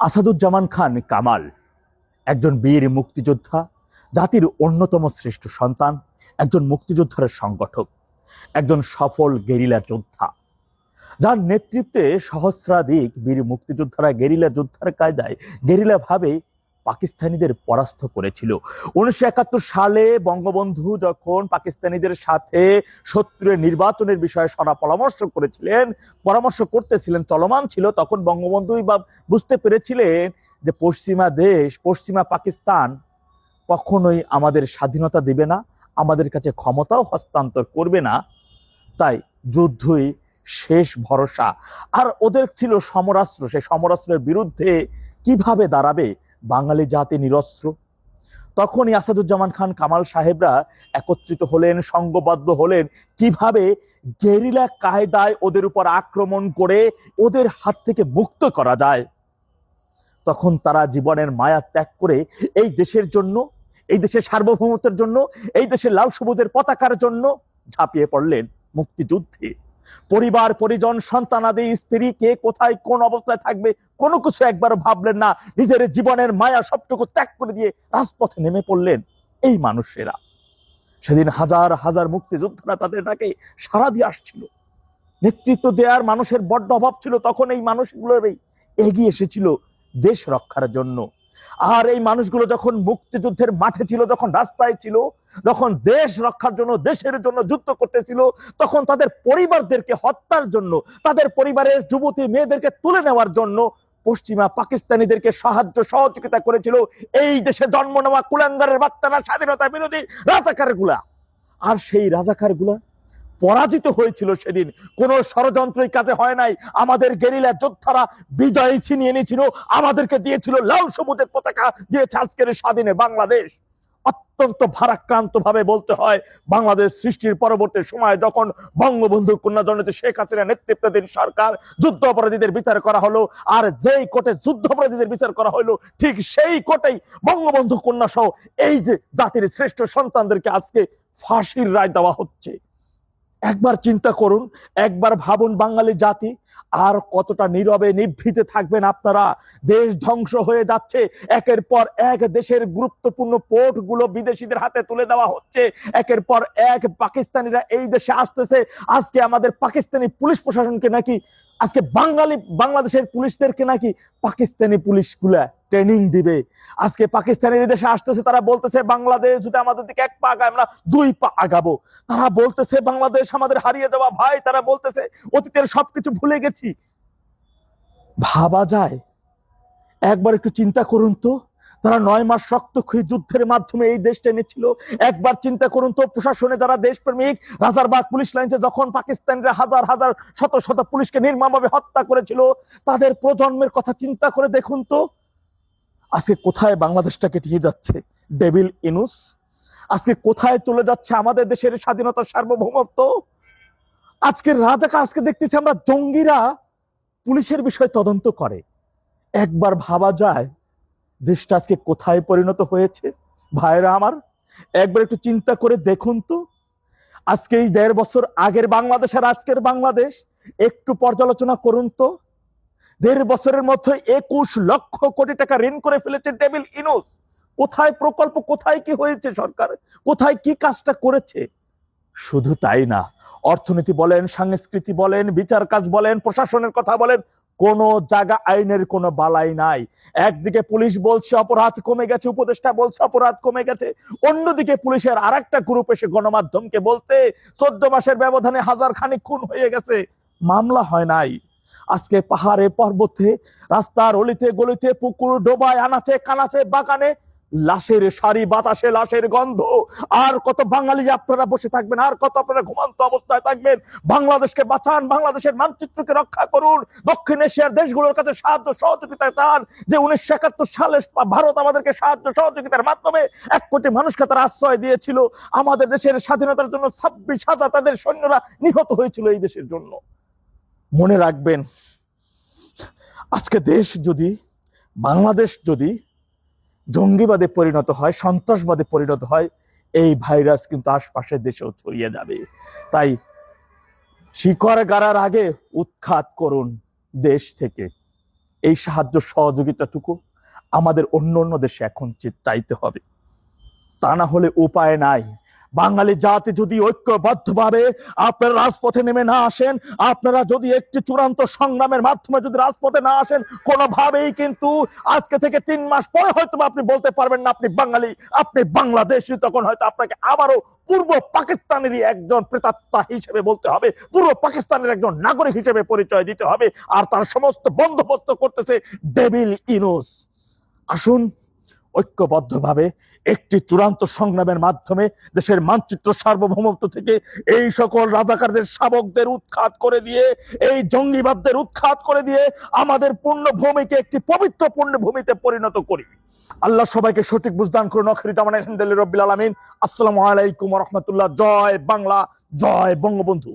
আসাদুজ্জামান খান কামাল, একজন বীর মুক্তিযোদ্ধা, জাতির অন্যতম শ্রেষ্ঠ সন্তান, একজন মুক্তিযোদ্ধার সংগঠক, একজন সফল গেরিলা যোদ্ধা। যার নেতৃত্বে সহস্রাধিক বীর মুক্তিযোদ্ধারা গেরিলা যোদ্ধার কায়দায় গেরিলা ভাবে পাকিস্তানিদের পরাস্ত করেছিল। উনিশশো একাত্তর সালে বঙ্গবন্ধু যখন পাকিস্তানিদের সাথে শত্রুর নির্বাচনের বিষয়ে সরা পরামর্শ করেছিলেন, পরামর্শ করতেছিলেন, চলমান ছিল, তখন বঙ্গবন্ধুই বা বুঝতে পেরেছিলেন যে পশ্চিমা দেশ, পশ্চিমা পাকিস্তান কখনোই আমাদের স্বাধীনতা দেবে না, আমাদের কাছে ক্ষমতাও হস্তান্তর করবে না। তাই যুদ্ধই শেষ ভরসা। আর ওদের ছিল সমরাস্ত্র, সেই সমরাস্ত্রের বিরুদ্ধে কীভাবে দাঁড়াবে বাঙালি জাতি নিরস্ত্র। তখনই আসাদুজ্জামান খান কামাল সাহেবরা একত্রিত হলেন, সংঘবদ্ধ হলেন, কীভাবে গেরিলা কায়দায় ওদের উপর আক্রমণ করে ওদের হাত থেকে মুক্ত করা যায়। তখন তারা জীবনের মায়া ত্যাগ করে এই দেশের জন্য, এই দেশের সার্বভৌমত্বের জন্য, এই দেশের লাল সবুজের পতাকার জন্য ঝাঁপিয়ে পড়লেন মুক্তিযুদ্ধে। পরিবার, পরিজন সন্তানাদি স্ত্রী, কে কোথায়, কোন অবস্থায় থাকবে, কোনো কিছু একবার ভাবলেন না। নিজের জীবনের মায়া সবটুকু ত্যাগ করে দিয়ে রাজপথে নেমে পড়লেন এই মানুষেরা। সেদিন হাজার হাজার মুক্তিযোদ্ধারা তাদের ডাকে সারা দিয়ে আসছিল। নেতৃত্ব দেওয়ার মানুষের বড্ড অভাব ছিল, তখন এই মানুষগুলোরই এগিয়ে এসেছিল দেশ রক্ষার জন্য। আর এই মানুষগুলো যখন মুক্তিযুদ্ধের মাঠে ছিল, যখন রাস্তায় ছিল, যখন দেশ রক্ষার জন্য, দেশের জন্য যুদ্ধ করতেছিল, তখন তাদের পরিবারদেরকে হত্যার জন্য, তাদের পরিবারের যুবতী মেয়েদেরকে তুলে নেওয়ার জন্য পশ্চিমা পাকিস্তানিদেরকে সাহায্য সহযোগিতা করেছিল এই দেশে জন্ম নেওয়া কুলাঙ্গারের বাচ্চারা, স্বাধীনতা বিরোধী রাজাকার আর সেই রাজাকারগুলা পরাজিত হয়েছিল সেদিন। কোন ষড়যন্ত্রই কাজে হয় নাই। আমাদের গেরিলা যোদ্ধারা বিজয় ছিনিয়ে নিয়েছিল। আমাদেরকে দিয়েছিল লাল সবুজের পতাকা। দিয়েছে আজকের স্বাধীনে বাংলাদেশ। অত্যন্ত ভারাক্রান্ত ভাবে বলতে হয়, বাংলাদেশ সৃষ্টির পরবর্তী সময় যখন বঙ্গবন্ধু কন্যা জননেত্রী শেখ হাসিনা নেতৃত্বাধীন সরকার যুদ্ধ অপরাধীদের বিচার করা হলো, আর যেই কোর্টে যুদ্ধ অপরাধীদের বিচার করা হলো, ঠিক সেই কোর্টেই বঙ্গবন্ধু কন্যা সহ এই যে জাতির শ্রেষ্ঠ সন্তানদেরকে আজকে ফাঁসির রায় দেওয়া হচ্ছে। একবার চিন্তা করুন, একবার ভাবুন বাঙালি জাতি আর কতটা নীরবে নিভৃতে থাকবেন আপনারা। দেশ ধ্বংস হয়ে যাচ্ছে, একের পর এক দেশের গুরুত্বপূর্ণ পোর্টগুলো বিদেশিদের হাতে তুলে দেওয়া হচ্ছে, একের পর এক পাকিস্তানিরা এই দেশে আসতেছে। আজকে আমাদের পাকিস্তানি পুলিশ প্রশাসনকে নাকি আজকে বাঙালি, বাংলাদেশের পুলিশদেরকে নাকি পাকিস্তানি পুলিশগুলা ট্রেনিং দিবে। আজকে পাকিস্তানের দেশে আসতেছে, তারা বলতেছে, বাংলাদেশ যদি আমাদের দিকে এক পা আগায়, আমরা দুই পা আগাবো। তারা বলতেছে, বাংলাদেশ আমাদের হারিয়ে যাওয়া ভাই। তারা বলতেছে, অতীতের সবকিছু ভুলে গেছি। ভাবা যায়? একবার একটু চিন্তা করুন তো। তারা নয় মাস রক্তক্ষয়ী যুদ্ধের মাধ্যমে এই দেশটা এনেছিল। একবার চিন্তা করুন তো, প্রশাসনে যারা দেশপ্রেমিক, রাজারবাগ পুলিশ লাইনে যখন পাকিস্তানিরা হাজার হাজার, শত শত পুলিশকে নির্মমভাবে হত্যা করেছিল, তাদের প্রজন্মের কথা চিন্তা করে দেখুন তো, আজকে কোথায় বাংলাদেশটাকে টিকে যাচ্ছে? ডেভিল ইনুস, আজকে কোথায় চলে যাচ্ছে আমাদের দেশের স্বাধীনতার সার্বভৌমত্ব? আজকে রাজাকে আজকে দেখতেছি আমরা জঙ্গিরা পুলিশের বিষয়ে তদন্ত করে। একবার ভাবা যায় দেশটা আজকে কোথায় পরিণত হয়েছে? ভাইরা আমার, একবার একটু চিন্তা করে দেখুন তো। আজকে এই দেড় বছর আগের বাংলাদেশ আর আজকের বাংলাদেশ, একটু পর্যালোচনা করুন তো। দেড় বছরের মধ্যে একুশ লক্ষ কোটি টাকা ঋণ করে ফেলেছে টেবিল ইনুস। কোথায় প্রকল্প, কোথায় কি হয়েছে সরকার? কোথায় কি কাজটা করেছে? শুধু তাই না, অর্থনীতি বলেন, সংস্কৃতি বলেন বিচার কাজ বলেন, প্রশাসনের কথা বলেন কোন জায়গা আইনের কোনো বালাই নাই। একদিকে পুলিশ বলছে অপরাধ কমে গেছে, উপদেষ্টা বলছে অপরাধ কমে গেছে। অন্যদিকে পুলিশের আর একটা গ্রুপ এসে গণমাধ্যমকে বলছে, চোদ্দ মাসের ব্যবধানে হাজার খানিক খুন হয়ে গেছে। মামলা হয় নাই। আজকে পাহাড়ে পর্বতে, রাস্তার অলিতে গলিতে পুকুর ডোবায়, আনাচে কানাচে বাগানে লাশের সারি বাতাসে লাশের গন্ধ। আর কত বাঙালি আপনারা বসে থাকবেন, আর কত আপনারা ঘুমান্ত অবস্থায় থাকবেন। বাংলাদেশকে বাঁচান, বাংলাদেশের মানচিত্রকে রক্ষা করুন। দক্ষিণ এশিয়ার দেশগুলোর কাছে সাহায্য সহযোগিতা চান। যে উনিশশো একাত্তর সালে ভারত আমাদেরকে সাহায্য সহযোগিতার মাধ্যমে এক কোটি মানুষকে তারা আশ্রয় দিয়েছিল। আমাদের দেশের স্বাধীনতার জন্য ছাব্বিশ হাজার তাদের সৈন্যরা নিহত হয়েছিল এই দেশের জন্য। মনে রাখবেন, আজকে দেশ যদি, বাংলাদেশ যদি জঙ্গিবাদে পরিণত হয়, সন্ত্রাসবাদে পরিণত হয়, এই ভাইরাস কিন্তু আশপাশের দেশেও ছড়িয়ে যাবে। তাই শিকড় গাড়ার আগে উৎখাত করুন দেশ থেকে। এই সাহায্য সহযোগিতাটুকু আমাদের অন্য অন্য দেশে এখন চাইতে হবে। তা না হলে উপায় নাই। বাঙালি জাতি যদি ঐক্যবদ্ধভাবে আপনারা রাজপথে নেমে না আসেন, আপনারা যদি একটি চূড়ান্ত সংগ্রামের মাধ্যমে যদি রাজপথে না আসেন, কোনোভাবেই কিন্তু আজকে থেকে তিন মাস পরে হয়তো আপনি বলতে পারবেন না আপনি বাঙালি, আপনি বাংলাদেশি, তখন হয়তো আপনাকে আবারও পূর্ব পাকিস্তানেরই একজন প্রেতাত্মা হিসেবে বলতে হবে, পূর্ব পাকিস্তানের একজন নাগরিক হিসেবে পরিচয় দিতে হবে, আর তার সমস্ত বন্দোবস্ত করতেছে ডেভিল ইনোস। আসুন ঐক্যবদ্ধভাবে একটি চূড়ান্ত সংগ্রামের মাধ্যমে দেশের মানচিত্র সার্বভৌমত্ব থেকে এই সকল রাজাকারদের শাবকদের উৎখাত করে দিয়ে, এই জঙ্গিবাদদের উৎখাত করে দিয়ে আমাদের পূর্ণভূমিকে একটি পবিত্র পূর্ণভূমিতে পরিণত করি। আল্লাহ সবাইকে সঠিক বুঝদান করুন। অখির জামানের হিন্দালি রব্বিল আলমিন। আসসালামু আলাইকুম রহমতুল্লাহ। জয় বাংলা, জয় বঙ্গবন্ধু।